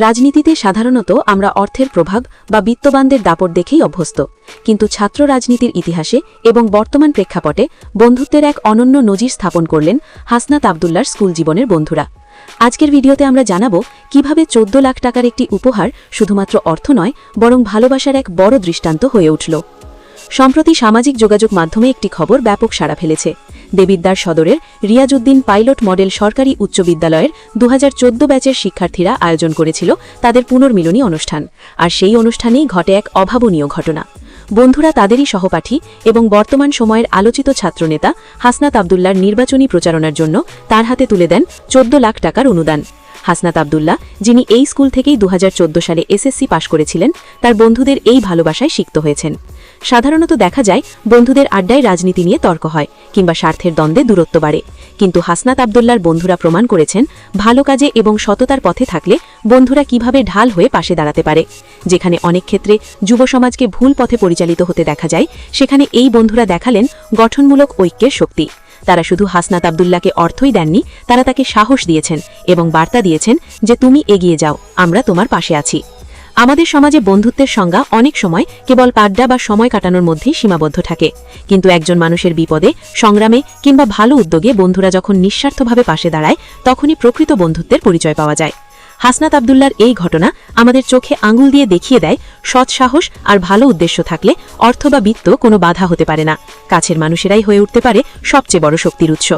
রাজনীতিতে সাধারণত আমরা অর্থের প্রভাব বা বিত্তবানদের দাপট দেখেই অভ্যস্ত। কিন্তু ছাত্র রাজনীতির ইতিহাসে এবং বর্তমান প্রেক্ষাপটে বন্ধুত্বের এক অনন্য নজির স্থাপন করলেন হাসনাত আবদুল্লার স্কুল জীবনের বন্ধুরা। আজকের ভিডিওতে আমরা জানাব কীভাবে চোদ্দ লাখ টাকার একটি উপহার শুধুমাত্র অর্থ নয়, বরং ভালোবাসার এক বড় দৃষ্টান্ত হয়ে উঠল। সম্প্রতি সামাজিক যোগাযোগ মাধ্যমে একটি খবর ব্যাপক সাড়া ফেলেছে। দেবিদ্বার সদরের রিয়াজউদ্দিন পাইলট মডেল সরকারি উচ্চ বিদ্যালয়ের দু হাজার চোদ্দ ব্যাচের শিক্ষার্থীরা আয়োজন করেছিল তাদের পুনর্মিলনী অনুষ্ঠান। আর সেই অনুষ্ঠানেই ঘটে এক অভাবনীয় ঘটনা। বন্ধুরা তাদেরই সহপাঠী এবং বর্তমান সময়ের আলোচিত ছাত্রনেতা হাসনাত আবদুল্লার নির্বাচনী প্রচারণার জন্য তার হাতে তুলে দেন চোদ্দ লাখ টাকার অনুদান। হাসনাত আবদুল্লাহ, যিনি এই স্কুল থেকেই দু হাজার চোদ্দ সালে এসএসসি পাশ করেছিলেন, তার বন্ধুদের এই ভালোবাসায় সিক্ত হয়েছেন। সাধারণত দেখা যায় বন্ধুদের আড্ডায় রাজনীতি নিয়ে তর্ক হয় কিংবা স্বার্থের দ্বন্দ্বে দূরত্ব বাড়ে। কিন্তু হাসনাত আবদুল্লার বন্ধুরা প্রমাণ করেছেন, ভালো কাজে এবং সততার পথে থাকলে বন্ধুরা কীভাবে ঢাল হয়ে পাশে দাঁড়াতে পারে। যেখানে অনেক ক্ষেত্রে যুব সমাজকে ভুল পথে পরিচালিত হতে দেখা যায়, সেখানে এই বন্ধুরা দেখালেন গঠনমূলক ঐক্যের শক্তি। তারা শুধু হাসনাত আবদুল্লাকে অর্থই দেননি, তারা তাকে সাহস দিয়েছেন এবং বার্তা দিয়েছেন যে, তুমি এগিয়ে যাও, আমরা তোমার পাশে আছি। আমাদের সমাজে বন্ধুত্বের সংজ্ঞা অনেক সময় কেবল পাড্ডা বা সময় কাটানোর মধ্যেই সীমাবদ্ধ থাকে। কিন্তু একজন মানুষের বিপদে, সংগ্রামে কিংবা ভালো উদ্যোগে বন্ধুরা যখন নিঃস্বার্থভাবে পাশে দাঁড়ায়, তখনই প্রকৃত বন্ধুত্বের পরিচয় পাওয়া যায়। হাসনাত আবদুল্লার এই ঘটনা আমাদের চোখে আঙুল দিয়ে দেখিয়ে দেয়, সৎ সাহস আর ভালো উদ্দেশ্য থাকলে অর্থ বা বিত্ত কোনো বাধা হতে পারে না। কাছের মানুষেরাই হয়ে উঠতে পারে সবচেয়ে বড় শক্তির উৎস।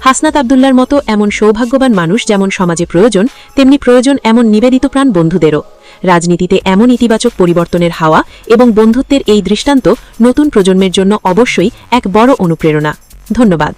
হাসনাত আবদুল্লার মতো এমন সৌভাগ্যবান মানুষ যেমন সমাজে প্রয়োজন, তেমনি প্রয়োজন এমন নিবেদিত প্রাণ বন্ধুদেরও। রাজনীতিতে এমন ইতিবাচক পরিবর্তনের হাওয়া এবং বন্ধুত্বের এই দৃষ্টান্ত নতুন প্রজন্মের জন্য অবশ্যই এক বড় অনুপ্রেরণা। ধন্যবাদ।